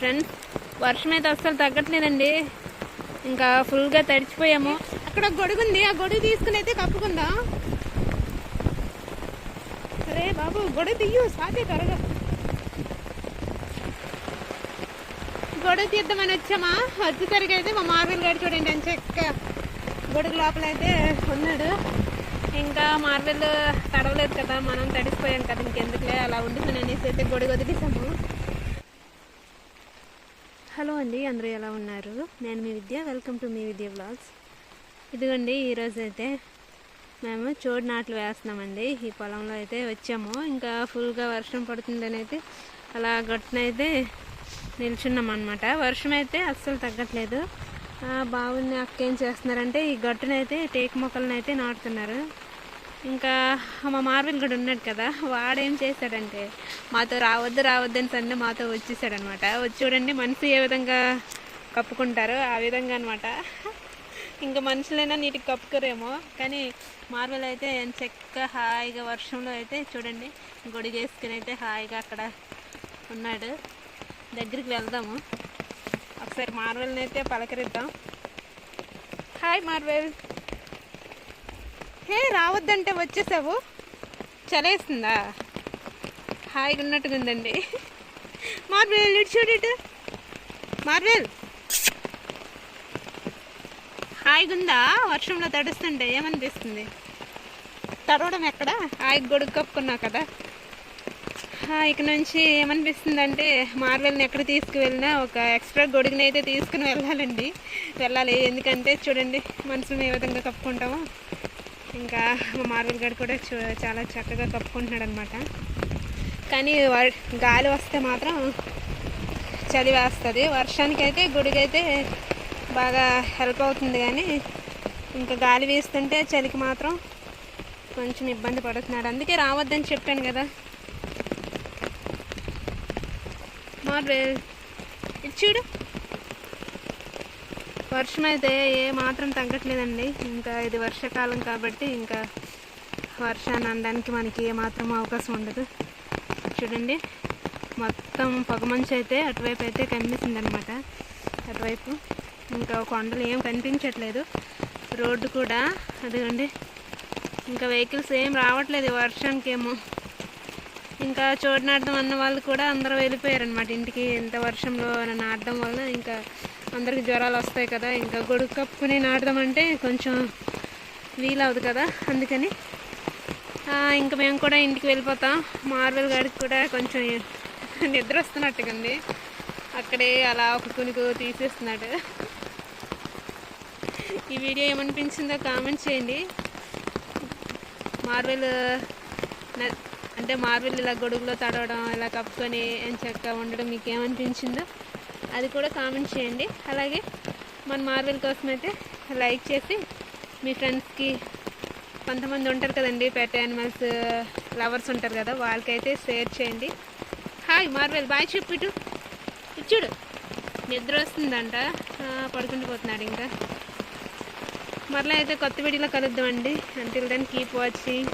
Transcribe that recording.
Friends వర్షం అయితే అస్సలు తగ్గట్లేదండి. ఇంకా ఫుల్గా తడిచిపోయాము. అక్కడ ఒక గొడుగు ఉంది. ఆ గొడుగు తీసుకుని అయితే కప్పుకుందా? అరే బాబు గొడవ తీయు సాధ్య త్వరగా. గొడవ తీద్దామని వచ్చామా? వచ్చేసరికి అయితే మా మార్వెల్ గారు చూడండి అని చెక్క గొడుగు లోపల అయితే ఉన్నాడు. ఇంకా మార్వెల్ తడవలేదు కదా మనం తడిసిపోయాం కదా ఇంకెందుకులే అలా ఉండుతుంది అనేసి అయితే గొడుగు వదిలేసాము. హలో అండి అందరూ ఎలా ఉన్నారు? నేను మీ విద్య వెల్కమ్ టు మీ విద్య బ్లాగ్స్. ఇదిగోండి ఈరోజు అయితే మేము చోడు నాట్లు వేస్తున్నామండి. ఈ పొలంలో అయితే వచ్చాము. ఇంకా ఫుల్గా వర్షం పడుతుందని అయితే అలా గట్టునైతే నిల్చున్నాం అనమాట వర్షం అయితే అస్సలు తగ్గట్లేదు. ఆ, బావుని అక్క ఏం చేస్తున్నారంటే ఈ గట్టునైతే టేకు మొక్కలను అయితే నాటుతున్నారు. ఇంకా మా మార్వెల్ కూడా ఉన్నాడు కదా వాడేం చేశాడంటే మాతో రావద్దు రావద్దు అని సండే మాతో వచ్చేసాడనమాట. వచ్చి చూడండి మనిషి ఏ విధంగా కప్పుకుంటారో ఆ విధంగా అనమాట. ఇంకా మనుషులైనా నీటికి కప్పుకోరేమో కానీ మార్వెల్ అయితే చెక్క హాయిగా వర్షంలో అయితే చూడండి గొడిగేసుకుని అయితే హాయిగా అక్కడ ఉన్నాడు. దగ్గరికి వెళ్దాము. ఒకసారి మార్వెల్ని అయితే పలకరిద్దాం. Hi Marvel. హే రావద్దంటే వచ్చేసావు. చలేస్తుందా? హాయిగా ఉన్నట్టుగా ఉందండి. మార్వెల్ ఇటు చూడు ఇటు. మార్వెల్ హాయిగా ఉందా? వర్షంలో తడుస్తుంటే ఏమనిపిస్తుంది? తడవడం ఎక్కడ? హాయిగా గొడుగు కప్పుకున్నావు కదా. ఇక నుంచి ఏమనిపిస్తుంది అంటే మార్వెల్ని ఎక్కడ తీసుకువెళ్ళినా ఒక ఎక్స్ట్రా గొడుగుని అయితే తీసుకుని వెళ్ళాలండి. వెళ్ళాలి. ఎందుకంటే చూడండి మనుషులను ఏ విధంగా కప్పుకుంటామో. ఇంకా మా మార్బుల్ గడ్ కూడా చూ చాలా చక్కగా కప్పుకుంటున్నాడు అనమాట కానీ వ- గాలి వస్తే మాత్రం చలి వేస్తుంది. వర్షానికి అయితే గుడికైతే బాగా హెల్ప్ అవుతుంది కానీ ఇంకా గాలి వేస్తుంటే చలికి మాత్రం కొంచెం ఇబ్బంది పడుతున్నాడు. అందుకే రావద్దని చెప్పాను కదా. మా ఇది చూడు. వర్షం అయితే ఏ మాత్రం తగ్గట్లేదండి. ఇంకా ఇది వర్షాకాలం కాబట్టి ఇంకా వర్షాన్ని అనడానికి మనకి ఏమాత్రం అవకాశం ఉండదు. చూడండి మొత్తం పొగమంచు అయితే అటువైపు అయితే కనిపిస్తుంది అనమాట అటువైపు ఇంకా కొండలు ఏం కనిపించట్లేదు. రోడ్డు కూడా అదిగండి ఇంకా వెహికల్స్ ఏం రావట్లేదు ఈ వర్షానికేమో. ఇంకా చోటు నాటడం అన్న వాళ్ళు కూడా అందరూ వెళ్ళిపోయారు అనమాట ఇంటికి ఇంత వర్షంలో నాటడం వల్ల ఇంకా అందరికి జ్వరాలు వస్తాయి కదా ఇంకా గొడుగు కప్పుకుని నాటడం కొంచెం వీలవుదు కదా అందుకని. ఇంకా మేము కూడా ఇంటికి వెళ్ళిపోతాం. మార్వెల్ గాడికి కూడా కొంచెం నిద్ర వస్తున్నట్టుగా అక్కడే అలా ఒక కునుకు తీసేస్తున్నాడు. ఈ వీడియో ఏమనిపించిందో కామెంట్ చేయండి. మార్వెల్ అంటే మార్వెల్ ఇలా గొడుగులో తడవడం ఇలా కప్పుకొని అని చక్కగా ఉండడం మీకు ఏమనిపించిందో అది కూడా కామెంట్ చేయండి. అలాగే మన మార్వెల్ కోసం అయితే లైక్ చేసి మీ ఫ్రెండ్స్కి కొంతమంది ఉంటారు కదండి పెట్ యానిమల్స్ లవర్స్ ఉంటారు కదా వాళ్ళకైతే షేర్ చేయండి. హాయ్ మార్వెల్ బాయ్ చెప్పిటు ఇటు. చూడు. నిద్ర వస్తుందంట. పడుకుండిపోతున్నాడు పోతున్నాడు ఇంకా. మరలా అయితే కొత్త వీడియోలో కలుద్దామండి. అంటిల్ దాన్ని కీప్ వాచింగ్